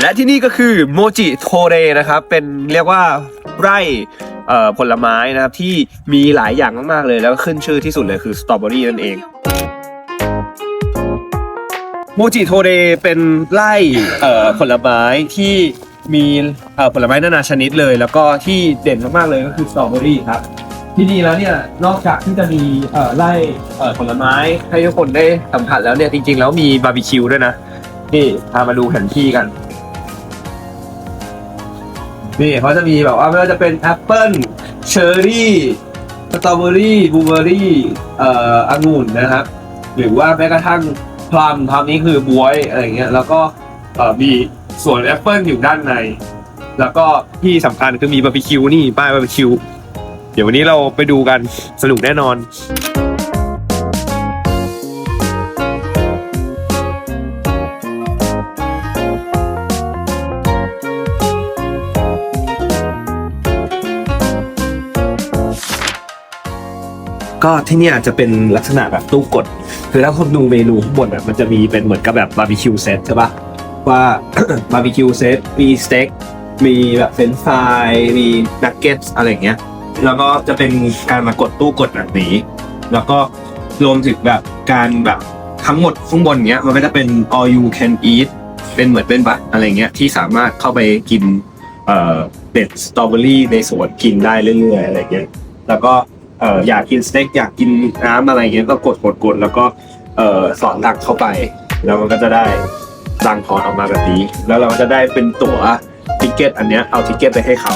และที่นี่ก็คือโมจิโทเรนะครับ เป็นเรียกว่าไร่ผลไม้นะครับ ที่มีหลายอย่างมากๆเลย แล้วก็ขึ้นชื่อที่สุดเลยคือสตรอเบอรี่นั่นเองโมจิโทเรเป็นไร่ผลไม้ที่มีผลไม้นานาชนิดเลย แล้วก็ที่เด่นมากๆเลยก็คือสตรอเบอรี่ครับที่นี่แล้วเนี่ยนอกจากที่จะมีไร่ผลไม้ให้ทุกคนได้สัมผัสแล้วเนี่ยจริง ๆ แล้วมีบาร์บีคิวด้วยนะนี่พามาดูแผนที่กัน นี่เขาจะมีแบบว่าไม่ว่าจะเป็นแอปเปิลเชอร์รี่สตรอเบอรี่บลูเบอรี่เอ่อองุ่นนะครับ หรือว่าแม้กระทั่งพลัมพลัมนี้คือบวยอะไรเงี้ยแล้วก็เอ่อมีสวนแอปเปิลอยู่ด้านใน แล้วก็ที่สำคัญคือมีบาร์บีคิวนี่ป้ายบาร์บีคิว เดี๋ยววันนี้เราไปดูกันสนุกแน่นอน ก็ที่เนี่ยจะเป็นลักษณะแบบตู้กด คือถ้าคุณดูเมนูข้างบนอะมันจะมีเป็นเหมือนกับแบบบาร์บีคิวเซตใช่ปะว่า บาร์บีคิวเซตมีสเต็กมีแบบเฟรนช์ฟรายมีนักเก็ตอะไรอย่างเงี้ย แล้วก็จะเป็นการมากดตู้กดแบบนี้ แล้วก็รวมถึงแบบการแบบทั้งหมดข้างบนเนี้ยมันก็จะเป็น all you can eat เป็นเหมือนเป็นบัตรอะไรเงี้ยที่สามารถเข้าไปกินเอ่อเด็ดสตรอเบอรี่ในสวนกินได้เรื่อยๆอะไรเงี้ยแล้วก็ เอออยากกินสเต็กอยากกินน้ำอะไรเงี้ยก็กดกดกดแล้วก็เออสอนตังเข้าไป แล้วมันก็จะได้ตังทอนออกมาแบบนี้ แล้วเราก็จะได้เป็นตั๋วทิเก็ตอันเนี้ยเอาทิเก็ตไปให้เขา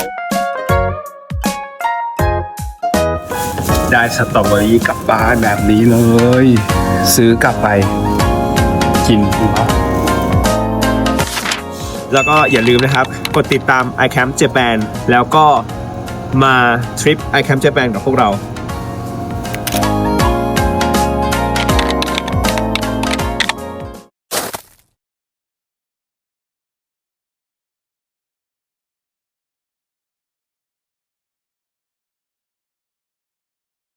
ได้สตรอเบอรี่กลับบ้านแบบนี้เลย ซื้อกลับไปกินแล้วก็อย่าลืมนะครับ กดติดตาม iCamp Japan แล้วก็มาทริป iCamp Japan กับพวกเรา